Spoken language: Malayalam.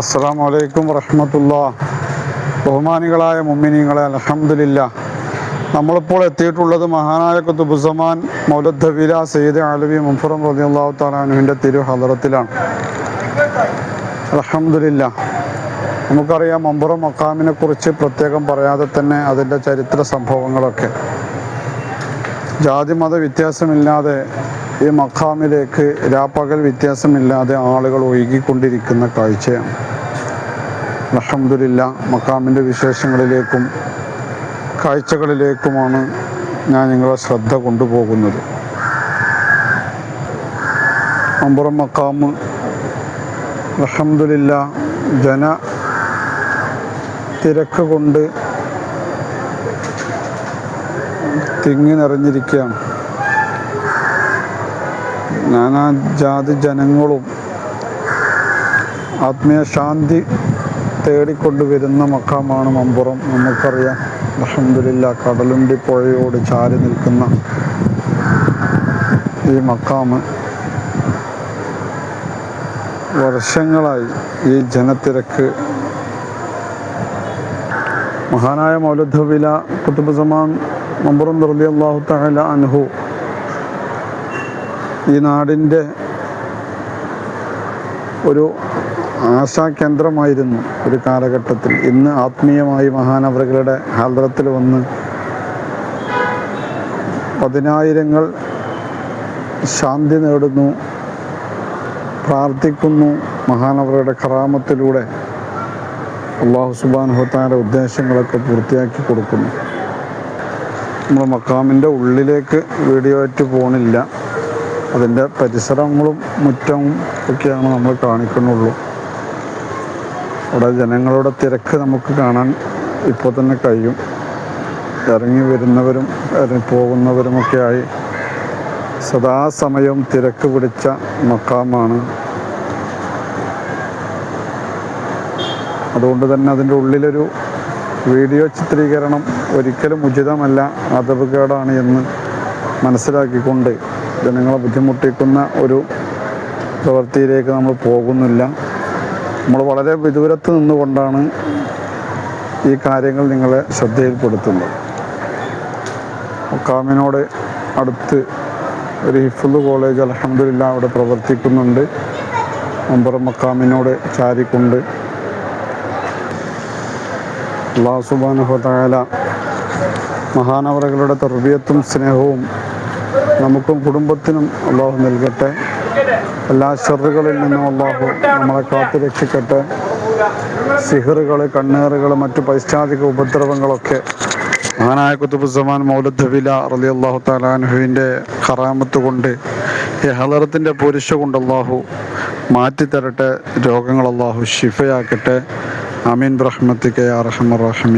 അസ്സാം വലൈക്കും വറഹമത്തുള്ള. ബഹുമാനികളായ മുമ്മിനിങ്ങളെ അലഹമില്ല നമ്മളിപ്പോൾ എത്തിയിട്ടുള്ളത് മഹാനായ കുത്തുബുസമാൻ മൗലദ്ദബില സയ്യിദ് അലവി മുഫറം റതി അള്ളാഹു താലാനുവിന്റെ തിരു ഹദറത്തിലാണ്. അലഹമില്ല നമുക്കറിയാം മമ്പുറം മക്കാമിനെ കുറിച്ച് പ്രത്യേകം പറയാതെ തന്നെ അതിന്റെ ചരിത്ര സംഭവങ്ങളൊക്കെ. ജാതി മത വ്യത്യാസമില്ലാതെ ഈ മഖാമിലേക്ക് രാപ്പകൽ വ്യത്യാസമില്ലാതെ ആളുകൾ ഒഴുകിക്കൊണ്ടിരിക്കുന്ന കാഴ്ചയാണ്. അലഹമില്ല മക്കാമിന്റെ വിശേഷങ്ങളിലേക്കും കാഴ്ചകളിലേക്കുമാണ് ഞാൻ നിങ്ങളെ ശ്രദ്ധ കൊണ്ടുപോകുന്നത്. അമ്പുറം മക്കാമ് അലഹമില്ല ജന തിരക്ക് കൊണ്ട് തിങ്ങി നിറഞ്ഞിരിക്കുകയാണ്. നാനാ ജാതി ജനങ്ങളും ആത്മീയ ശാന്തി തേടിക്കൊണ്ടുവരുന്ന മക്കാമാണ് മമ്പുറം. നമുക്കറിയാം അലഹമില്ല കടലുണ്ടി പുഴയോട് ചാരി നിൽക്കുന്ന ഈ മക്കാമ് വർഷങ്ങളായി ഈ ജനത്തിരക്ക് മഹാനായ മൗലദ്ധവില കുത്തുബ് സമാൻ മമ്പുറം റലി അള്ളാഹു തഹല അൻഹു ഈ നാടിന്റെ ഒരു ആശാകേന്ദ്രമായിരുന്നു ഒരു കാലഘട്ടത്തിൽ. ഇന്ന് ആത്മീയമായി മഹാനവറുകളുടെ ഹാൽദ്രത്തിൽ വന്ന് പതിനായിരങ്ങൾ ശാന്തി നേടുന്നു പ്രാർത്ഥിക്കുന്നു മഹാനവറുടെ കറാമത്തിലൂടെ അള്ളാഹു സുബാനുഹത്താന്റെ ഉദ്ദേശങ്ങളൊക്കെ പൂർത്തിയാക്കി കൊടുക്കുന്നു. നമ്മൾ മക്കാമിന്റെ ഉള്ളിലേക്ക് വീഡിയോ ആയിട്ട് പോണില്ല. അതിന്റെ പരിസരങ്ങളും മുറ്റവും ഒക്കെയാണ് നമ്മൾ കാണിക്കുന്നുള്ളൂ. അവിടെ ജനങ്ങളുടെ തിരക്ക് നമുക്ക് കാണാൻ ഇപ്പോൾ തന്നെ കഴിയും. ഇറങ്ങി വരുന്നവരും ഇറങ്ങി പോകുന്നവരുമൊക്കെയായി സദാസമയം തിരക്ക് പിടിച്ച മക്കാമാണ്. അതുകൊണ്ട് തന്നെ അതിന്റെ ഉള്ളിലൊരു വീഡിയോ ചിത്രീകരണം ഒരിക്കലും ഉചിതമല്ല. അതപകേടാണ് എന്ന് മനസ്സിലാക്കിക്കൊണ്ട് ജനങ്ങളെ ബുദ്ധിമുട്ടിക്കുന്ന ഒരു പ്രവൃത്തിയിലേക്ക് നമ്മൾ പോകുന്നില്ല. നമ്മൾ വളരെ വിദൂരത്ത് നിന്നുകൊണ്ടാണ് ഈ കാര്യങ്ങൾ നിങ്ങളെ ശ്രദ്ധയിൽപ്പെടുത്തുന്നത്. മുക്കാമിനോട് അടുത്ത് ഒരു ഹിഫുദ് കോളേജ് അലഹമില്ല അവിടെ പ്രവർത്തിക്കുന്നുണ്ട്. മമ്പുറം മക്കാമിനോട് ചാരിക്കൊണ്ട് അള്ളാഹു ഹോതായ മഹാനവറകളുടെ തർബിയത്തും സ്നേഹവും നമുക്കും കുടുംബത്തിനും അള്ളാഹു നൽകട്ടെ. എല്ലാ ഷെറുകളിൽ നിന്നും അള്ളാഹു നമ്മളെ കാത്തു രക്ഷിക്കട്ടെ. സിഹറുകൾ കണ്ണേറുകൾ മറ്റു പൈശാചിക ഉപദ്രവങ്ങളൊക്കെ മഹാനായ കുത്തുബുസമാൻ മൗലദ്ദബില റലി അള്ളാഹു താലാൻഹുവിന്റെ ഹറാമത്ത് കൊണ്ട് ഹലറത്തിന്റെ പുരുഷ കൊണ്ട് അള്ളാഹു മാറ്റിത്തരട്ടെ. രോഗങ്ങൾ അള്ളാഹു ഷിഫയാക്കട്ടെ അമീൻ ബ്രഹ്മത്തിക്ക് യാ റഹ്മർ റഹീൻ